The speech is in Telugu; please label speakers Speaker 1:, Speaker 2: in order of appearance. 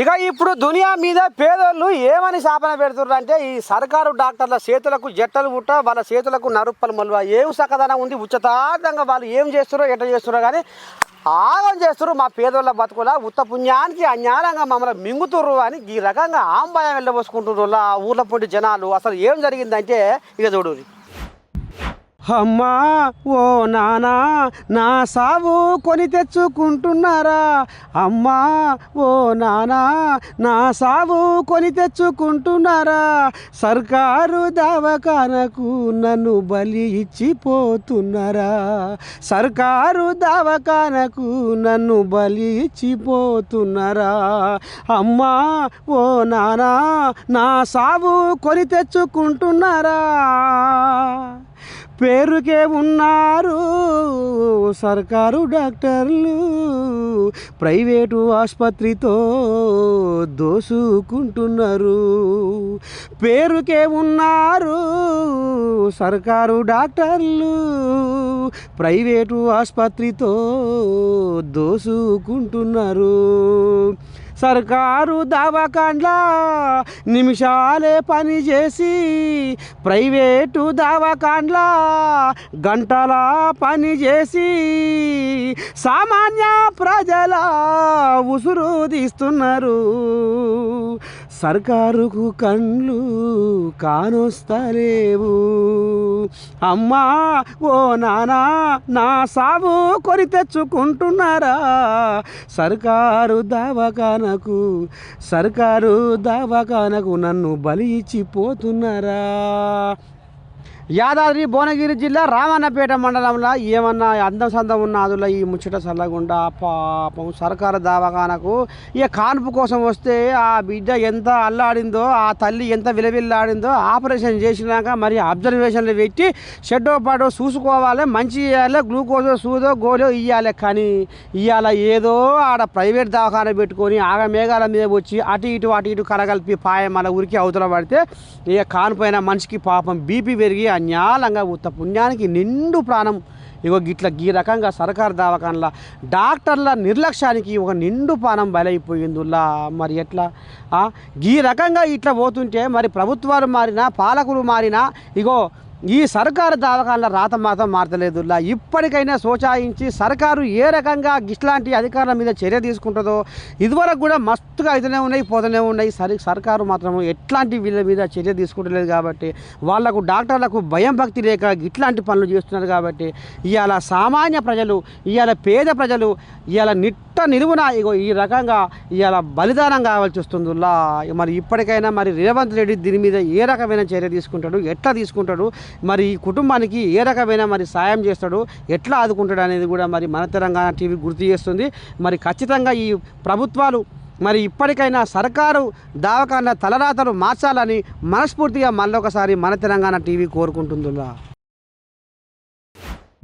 Speaker 1: ఇక ఇప్పుడు దునియా మీద పేదోళ్ళు ఏమని శాపన పెడుతున్నారు అంటే ఈ సర్కారు డాక్టర్ల చేతులకు జట్టలు పుట్ట వాళ్ళ చేతులకు నరుప్పలు మలువ. ఏం సకదనం ఉంది? ఉచితార్థంగా వాళ్ళు ఏం చేస్తారో ఎట్లా చేస్తారో కానీ ఆగం చేస్తారు మా పేదోళ్ళ బతుకుల. ఉత్త పుణ్యానికి అన్యాయంగా మమ్మల్ని మింగుతుర్రు అని ఈ రకంగా ఆంబాయం వెళ్ళబోసుకుంటున్నారు ఆ ఊర్ల పొంటి జనాలు. అసలు ఏం జరిగిందంటే ఇక చూడు అమ్మా ఓ నానా నా సావు కొని తెచ్చుకుంటున్నారా? అమ్మా ఓ నానా నా సావు కొని తెచ్చుకుంటున్నారా? సర్కారు దవాఖానకు నన్ను బలి ఇచ్చిపోతున్నారా? సర్కారు దవాఖానకు నన్ను బలి ఇచ్చిపోతున్నారా? అమ్మా ఓ నానా నా సావు కొని తెచ్చుకుంటున్నారా? పేరుకే ఉన్నారు సర్కారు డాక్టర్లు. ప్రైవేటు ఆసుపత్రితో దోసుకుంటున్నారు. పేరుకే ఉన్నారు సర్కారు డాక్టర్లు. ప్రైవేటు ఆసుపత్రితో దోసుకుంటున్నారు. సర్కారు దవాఖాన్లా నిమిషాలే పని చేసి ప్రైవేటు దవాఖాన్లా గంటల పని చేసి సామాన్య ప్రజల ఉసురు తీస్తున్నారు. సర్కారుకు కండ్లు కానొస్తలేవు. అమ్మా ఓ నానా నా సాగు కొని తెచ్చుకుంటున్నారా? సర్కారు దవాఖానకు సర్కారు దవాఖానకు నన్ను బలి ఇచ్చిపోతున్నారా? యాదాద్రి భువనగిరి జిల్లా రామన్నపేట మండలంలో ఏమన్నా అందం సందం ఉన్న అదుల ఈ ముచ్చట చల్లగుండా పాపం సర్కారు దవాఖానకు ఇక కాన్పు కోసం వస్తే ఆ బిడ్డ ఎంత అల్లాడిందో ఆ తల్లి ఎంత విలవిల్లాడిందో ఆపరేషన్ చేసినాక మరి అబ్జర్వేషన్లు పెట్టి షెడ్డో పాడో చూసుకోవాలి మంచి ఇవ్వాలి గ్లూకోజో సూదో గోలో ఇవ్వాలి కానీ ఇవాళ ఏదో ఆడ ప్రైవేట్ దవాఖాన పెట్టుకొని ఆగ మేఘాల మీద వచ్చి అటు ఇటు అటు ఇటు కలగలిపి పాయం మన ఊరికి అవతల పడితే ఇక కానిపోయిన మనిషికి పాపం బీపీ పెరిగి అన్యాలంగా ఉత్త పుణ్యానికి నిండు ప్రాణం. ఇగో గిట్ల ఈ రకంగా సర్కారు దవాఖానల డాక్టర్ల నిర్లక్ష్యానికి ఒక నిండు పానం బలైపోయిందిలా మరి ఎట్లా? ఈ రకంగా ఇట్లా పోతుంటే మరి ప్రభుత్వాలు మారినా పాలకులు మారినా ఇగో ఈ సర్కారు దావకాల రాత మాత్రం మారతలేదు ఇప్పటికైనా సోచాయించి సర్కారు ఏ రకంగా ఇట్లాంటి అధికారుల మీద చర్య తీసుకుంటుందో ఇదివరకు కూడా మస్తుగా అయితేనే ఉన్నాయి పోతూనే ఉన్నాయి. సరి సర్కారు మాత్రం ఎట్లాంటి వీళ్ళ మీద చర్య తీసుకుంటలేదు కాబట్టి వాళ్ళకు డాక్టర్లకు భయం భక్తి లేక ఇట్లాంటి పనులు చేస్తున్నారు కాబట్టి ఇవాళ సామాన్య ప్రజలు ఇవాళ పేద ప్రజలు ఇవాళ నిట్ట నిలువున ఇగో ఈ రకంగా ఇవాళ బలిదానం కావాల్సి వస్తుందిలా. మరి ఇప్పటికైనా మరి రేవంత్ రెడ్డి దీని మీద ఏ రకమైన చర్య తీసుకుంటాడు ఎట్లా తీసుకుంటాడు మరి ఈ కుటుంబానికి ఏ రకమైన మరి సాయం చేస్తాడు ఎట్లా ఆదుకుంటాడు అనేది కూడా మరి మన తెలంగాణ టీవీ గుర్తు చేస్తుంది. మరి ఖచ్చితంగా ఈ ప్రభుత్వాలు మరి ఇప్పటికైనా సర్కారు దవాఖాన తలరాతలు మార్చాలని మనస్ఫూర్తిగా మళ్ళొకసారి మన తెలంగాణ టీవీ కోరుకుంటుందిలా